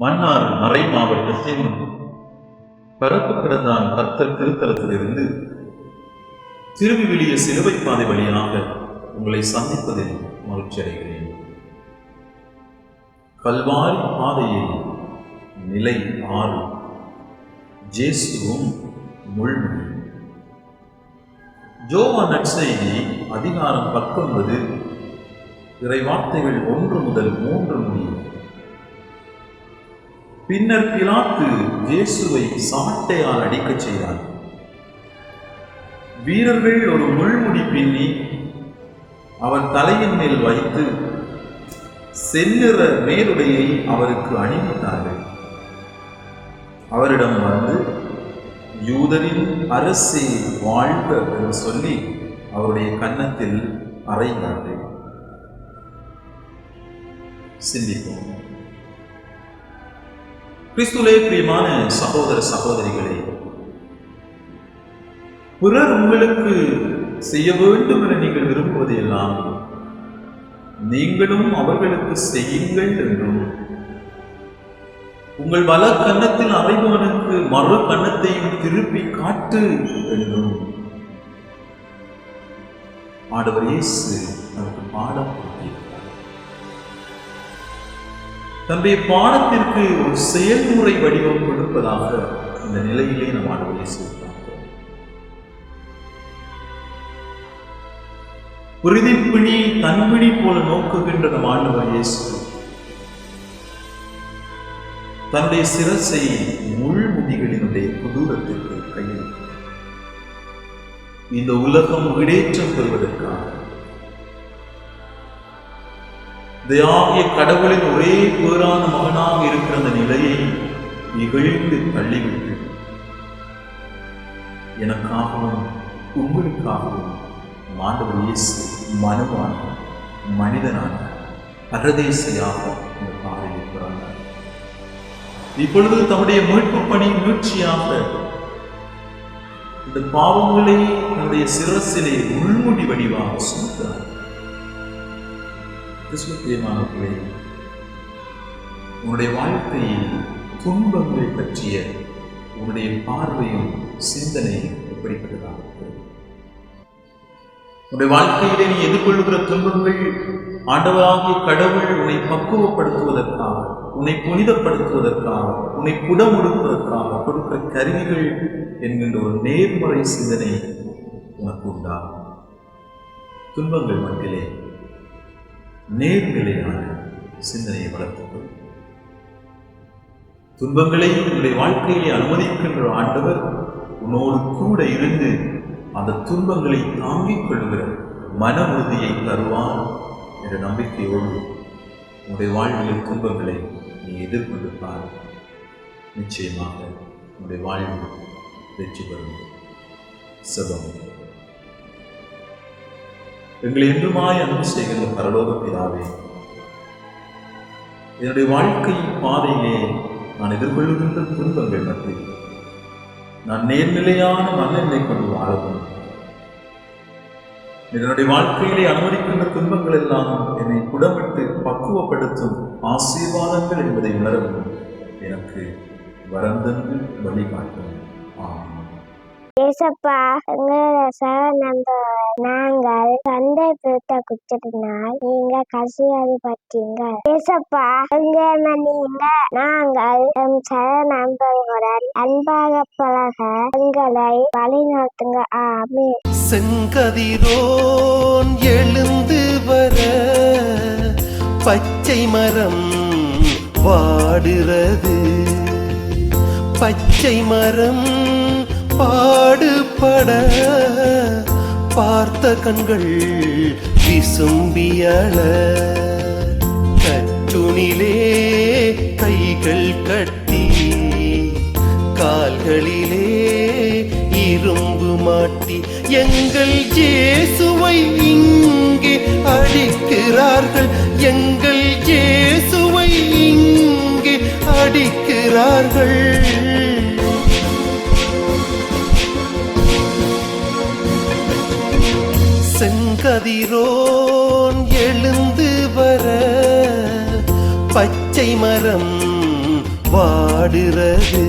மன்னார் மறை மாவட்டத்தின் பரப்பு கிடந்தான் கர்த்தர் திருத்தலத்திலிருந்து திருவிவிலிய சிலுவை பாதை வழியாக உங்களை சந்திப்பதில் மகிழ்ச்சி அடைகிறேன். கல்வாரி பாதையில் நிலை ஆறு. ஜேசுவும் முள்முடி ஜோவா நற்செய்தி அதிகாரம் பத்தொன்பது. இறைவார்த்தைகள் ஒன்று முதல் மூன்று முடியும். பின்னர் பிலாத்து இயேசுவை சாட்டையால் அடிக்கச் செய்தார். வீரர்கள் ஒரு முள்முடி பின்னி அவர் தலையின் மேல் வைத்து செந்நிற மேலுடையை அவருக்கு அணிவித்தார்கள். அவரிடம் வந்து யூதரின் அரசே வாழ்க என்று சொல்லி அவருடைய கன்னத்தில் அறைந்தார்கள். சிந்திப்போம். கிறிஸ்துலே பிரியமான சகோதர சகோதரிகளே பிறர் உங்களுக்கு செய்ய வேண்டும் என நீங்கள் விரும்புவது எல்லாம் நீங்களும் அவர்களுக்கு செய்யுங்கள் என்றும் உங்கள் வல கன்னத்தில் அறைபவனுக்கு மறு கன்னத்தையும் திருப்பி காட்டு என்றும் ஆடவர் இயேசு நமக்கு பாடம் கொடுக்கிறார். தன்னுடைய பாடத்திற்கு ஒரு செயல்முறை வடிவம் கொடுப்பதாக இந்த நிலையிலே நம் ஆண்டவர் இயேசு உறுதிப்பிணி தன்பிணி போல நோக்குகின்ற நம் ஆண்டவர் இயேசு தன்னுடைய சிரசை முள்முதிகளினுடைய கொடூரத்திற்கு கையில் இந்த உலகம் விடேற்றம் பெறுவதற்காக தயாகிய கடவுளின் ஒரே பேரான மகனாக இருக்கிற அந்த நிலையை இகழ்ந்து தள்ளிவிட்டு எனக்காகவும் உங்களுக்காகவும் மாண்டவர் இயேசு மனுவான மனிதனான பரதேசியாக இந்த இப்பொழுது தம்முடைய மீட்பு பணி மீட்சியாக இந்த பாவங்களை தன்னுடைய சிரசிலே உள்முடி வடிவாக சுமத்தார் கிறிஸ்துவமானவர்களே உன்னுடைய வாழ்க்கையில் துன்பங்கள் பற்றிய உன்னுடைய பார்வையும் சிந்தனையும் எப்படிப்பட்டதாக இருக்கிறது? உன்னுடைய வாழ்க்கையிலே நீ எதிர்கொள்கிற துன்பங்கள் ஆண்டவராகிய கடவுள் உன்னை பக்குவப்படுத்துவதற்காக உன்னை புனிதப்படுத்துவதற்காக உன்னை புடமுடுப்பதற்காக கொடுக்கிற கருவிகள் என்கின்ற ஒரு நேர்முறை சிந்தனை உனக்கு உண்டாகும் துன்பங்கள் மட்டிலே நேர்நிலையான சிந்தனையை வளர்த்துக்கொள் துன்பங்களை உன்னுடைய வாழ்க்கையிலே அனுமதிக்கின்ற ஆண்டவர் உன்னோடு கூட இருந்து அந்த துன்பங்களை தாங்கிக் கொள்கிற மன உறுதியை தருவார் என்ற நம்பிக்கையோடு உன்னுடைய வாழ்வில் துன்பங்களை நீ எதிர்கொண்டு பார் நிச்சயமாக உன்னுடைய வாழ்வில் வெற்றி பெறும். செபம் எங்களை என்றுமாய் அன்பு செய்கின்ற பரலோக பிதாவே என்னுடைய வாழ்க்கை பாதையிலே நான் எதிர்கொள்ளுகின்ற துன்பங்கள் மத்தியில் நான் நேர்நிலையான மனநிலை கொண்டு வாழவும் என்னுடைய வாழ்க்கையிலே அனுமதிக்கின்ற துன்பங்கள் எல்லாம் என்னை குடமிட்டு பக்குவப்படுத்தும் ஆசீர்வாதங்கள் என்பதை உணரவும் எனக்கு வரந்தந்து வழிகாட்டும். ஆமாம் ஏசப்பா நாங்கள் சண்டை பிடித்த குற்றத்தினால் நீங்க கசியாது பற்றீங்க ஏசப்பா நீங்க நாங்கள் எம் சக நண்பர்களுடன் அன்பாக பழக எங்களை வழிநடத்துங்க ஆமே செங்கதிரோன் எழுந்து வர பச்சை மரம் பாடுறது. பச்சை மரம் பாடுபட பார்த்த கண்கள் விசும்பியள கட்டுணிலே கைகள் கட்டி கால்களிலே இரும்பு மாட்டி எங்கள் ஜேசுவை இங்கே அடிக்கிறார்கள். எங்கள் ஜேசுவை இங்கே அடிக்கிறார்கள். செங்கதிரோன் எழுந்து வர பச்சை மரம் வாடுறது.